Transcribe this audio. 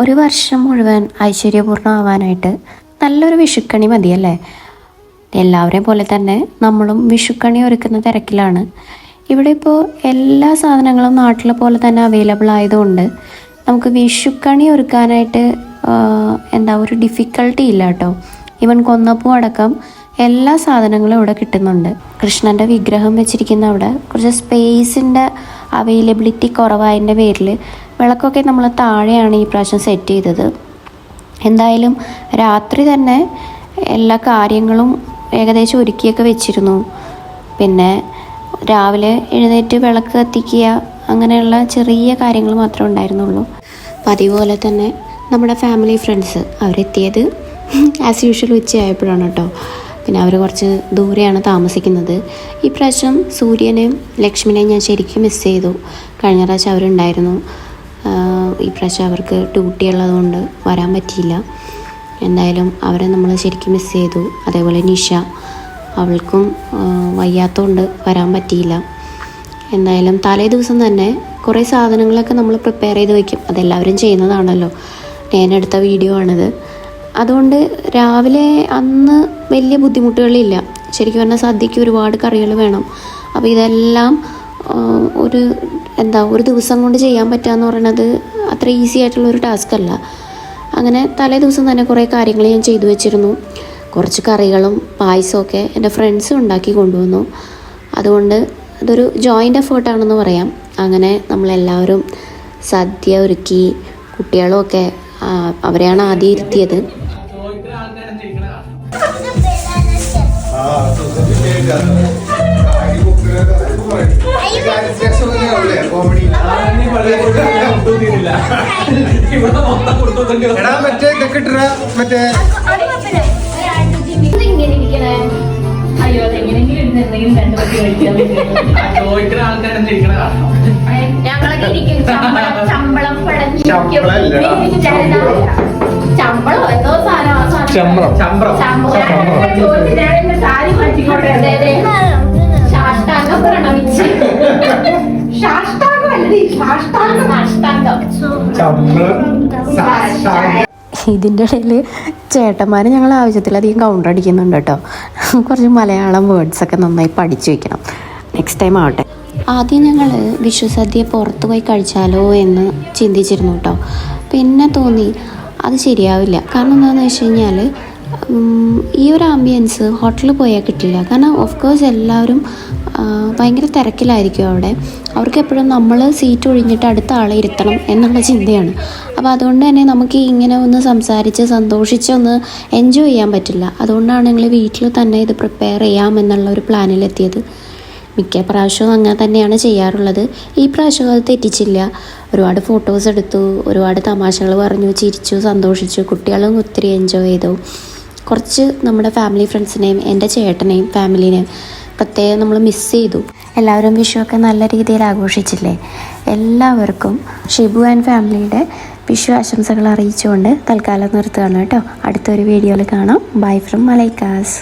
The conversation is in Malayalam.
ഒരു വർഷം മുഴുവൻ ഐശ്വര്യപൂർണമാവാനായിട്ട് നല്ലൊരു വിഷുക്കണി മതിയല്ലേ? എല്ലാവരെയും പോലെ തന്നെ നമ്മളും വിഷുക്കണി ഒരുക്കുന്ന തിരക്കിലാണ്. ഇവിടെ ഇപ്പോൾ എല്ലാ സാധനങ്ങളും നാട്ടിലെ പോലെ തന്നെ അവൈലബിൾ ആയതുകൊണ്ട് നമുക്ക് വിഷുക്കണി ഒരുക്കാനായിട്ട് എന്താ ഒരു ഡിഫിക്കൽട്ടി ഇല്ല കേട്ടോ. ഈവൻ കൊന്നപ്പൂ അടക്കം എല്ലാ സാധനങ്ങളും ഇവിടെ കിട്ടുന്നുണ്ട്. കൃഷ്ണന്റെ വിഗ്രഹം വെച്ചിരിക്കുന്ന അവിടെ കുറച്ച് സ്പേസിന്റെ അവൈലബിലിറ്റി കുറവായതിന്റെ പേരിൽ വിളക്കൊക്കെ നമ്മൾ താഴെയാണ് ഈ പ്രാവശ്യം സെറ്റ് ചെയ്തത്. എന്തായാലും രാത്രി തന്നെ എല്ലാ കാര്യങ്ങളും ഏകദേശം ഒരുക്കിയൊക്കെ വെച്ചിരുന്നു. പിന്നെ രാവിലെ എഴുന്നേറ്റ് വിളക്ക് കത്തിക്കുക അങ്ങനെയുള്ള ചെറിയ കാര്യങ്ങൾ മാത്രമേ ഉണ്ടായിരുന്നുള്ളൂ. അപ്പം അതുപോലെ തന്നെ നമ്മുടെ ഫാമിലി ഫ്രണ്ട്സ് അവരെത്തിയത് ആസ് യൂഷ്വൽ ഉച്ചയായപ്പോഴാണ് കേട്ടോ. പിന്നെ അവർ കുറച്ച് ദൂരെയാണ് താമസിക്കുന്നത്. ഈ പ്രാവശ്യം സൂര്യനെയും ലക്ഷ്മിനെയും ഞാൻ ശരിക്കും മിസ് ചെയ്തു. കഴിഞ്ഞ പ്രാവശ്യം അവരുണ്ടായിരുന്നു. ഈ പ്രാവശ്യം അവർക്ക് ഡ്യൂട്ടി ഉള്ളതുകൊണ്ട് വരാൻ പറ്റിയില്ല. എന്തായാലും അവരെ നമ്മൾ ശരിക്കും മിസ് ചെയ്തു. അതേപോലെ നിഷ അവൾക്കും വയ്യാത്തതുകൊണ്ട് വരാൻ പറ്റിയില്ല. എന്തായാലും തലേ ദിവസം തന്നെ കുറേ സാധനങ്ങളൊക്കെ നമ്മൾ പ്രിപ്പയർ ചെയ്ത് വയ്ക്കും അതെല്ലാവരും ചെയ്യുന്നതാണല്ലോ. ഞാനെടുത്ത വീഡിയോ ആണിത്. അതുകൊണ്ട് രാവിലെ അന്ന് വലിയ ബുദ്ധിമുട്ടുകളില്ല. ശരിക്കും പറഞ്ഞാൽ സദ്യക്ക് ഒരുപാട് കറികൾ വേണം. അപ്പോൾ ഇതെല്ലാം ഒരു എന്താ ഒരു ദിവസം കൊണ്ട് ചെയ്യാൻ പറ്റുക എന്ന് പറയുന്നത് അത്ര ഈസി ആയിട്ടുള്ള ഒരു ടാസ്ക് അല്ല. അങ്ങനെ തലേ ദിവസം തന്നെ കുറേ കാര്യങ്ങൾ ഞാൻ ചെയ്തു വെച്ചിരുന്നു. കുറച്ച് കറികളും പായസമൊക്കെ എന്റെ ഫ്രണ്ട്സ് ഉണ്ടാക്കി കൊണ്ടുവന്നു. അതുകൊണ്ട് അതൊരു ജോയിന്റ് എഫേർട്ടാണെന്ന് പറയാം. അങ്ങനെ നമ്മളെല്ലാവരും സദ്യ ഒരുക്കി കുട്ടികളൊക്കെ ആ, അവരെയാണ് ആദ്യം ഇരുത്തിയത്. എടാ മറ്റേ ഇട്ട മറ്റേ അയ്യോ അതെങ്ങനെയെങ്കിലും ഇരുന്ന് എന്തെങ്കിലും രണ്ടു പറ്റി കഴിക്കാൻ ചോദിക്കുന്ന ആൾക്കാരെന്താ ഇരിക്കണ കാണണം ഞങ്ങളൊക്കെ ഇരിക്കും ചമ്പളം ചമ്പളം ചമ്പളമല്ലടാ. ചമ്പളം എന്തോ സാധനം ആ സാധനം. ചമ്രം. ചമ്പ്രം ചമ്പളം. ഞാൻ ചോദിച്ചു, ഞാൻ എന്റെ സാരി മാറ്റിക്കോട്ടെ അതെ, അതെ. സാഷ്ടാംഗം പ്രണമിച്ച് ശാഷ്ടാംഗമല്ലേ ശാഷ്ടാംഗം അഷ്ടാംഗം ഇതിന്റെ ഇടയിൽ ചേട്ടന്മാർ ഞങ്ങൾ ആവശ്യത്തിലധികം കൗണ്ടർ അടിക്കുന്നുണ്ട് കേട്ടോ. കുറച്ച് മലയാളം വേർഡ്സൊക്കെ നന്നായി പഠിച്ചു വെക്കണം. നെക്സ്റ്റ് ടൈം ആവട്ടെ. ആദ്യം ഞങ്ങൾ വിശ്വസദ്യ പുറത്ത് പോയി കഴിച്ചാലോ എന്ന് ചിന്തിച്ചിരുന്നു കേട്ടോ. പിന്നെ തോന്നി അത് ശരിയാവില്ല. കാരണം എന്താണെന്ന് വെച്ച് കഴിഞ്ഞാൽ ഈ ഒരു ആംബിയൻസ് ഹോട്ടലിൽ പോയാൽ കിട്ടില്ല. കാരണം ഓഫ് കോഴ്സ് എല്ലാവരും ഭയങ്കര തിരക്കിലായിരിക്കും അവിടെ. അവർക്ക് എപ്പോഴും നമ്മൾ സീറ്റ് ഒഴിഞ്ഞിട്ട് അടുത്ത ആളെ ഇരുത്തണം എന്നുള്ള ചിന്തയാണ്. അപ്പോൾ അതുകൊണ്ട് തന്നെ നമുക്ക് ഇങ്ങനെ ഒന്ന് സംസാരിച്ച് സന്തോഷിച്ച് ഒന്ന് എൻജോയ് ചെയ്യാൻ പറ്റില്ല. അതുകൊണ്ടാണ് ഞങ്ങൾ വീട്ടിൽ തന്നെ ഇത് പ്രിപ്പയർ ചെയ്യാം എന്നുള്ള ഒരു പ്ലാനിലെത്തിയത് മിക്ക പ്രാവശ്യവും അങ്ങനെ തന്നെയാണ് ചെയ്യാറുള്ളത്. ഈ പ്രാവശ്യം അത് തെറ്റിച്ചില്ല. ഒരുപാട് ഫോട്ടോസ് എടുത്തു ഒരുപാട് തമാശകൾ പറഞ്ഞു ചിരിച്ചു സന്തോഷിച്ചു. കുട്ടികളും ഒത്തിരി എൻജോയ് ചെയ്തു. കുറച്ച് നമ്മുടെ ഫാമിലി ഫ്രണ്ട്സിനെയും എന്റെ ചേട്ടനെയും ഫാമിലിനെയും പ്രത്യേകം നമ്മൾ മിസ് ചെയ്തു. എല്ലാവരും വിഷുവൊക്കെ നല്ല രീതിയിൽ ആഘോഷിച്ചില്ലേ? എല്ലാവർക്കും ഷിബു ആൻഡ് ഫാമിലിയുടെ വിഷു ആശംസകൾ അറിയിച്ചുകൊണ്ട് തൽക്കാലം നിർത്തുകയാണ് കേട്ടോ. അടുത്തൊരു വീഡിയോയിൽ കാണാം. Bye from മലൈക്കാസ്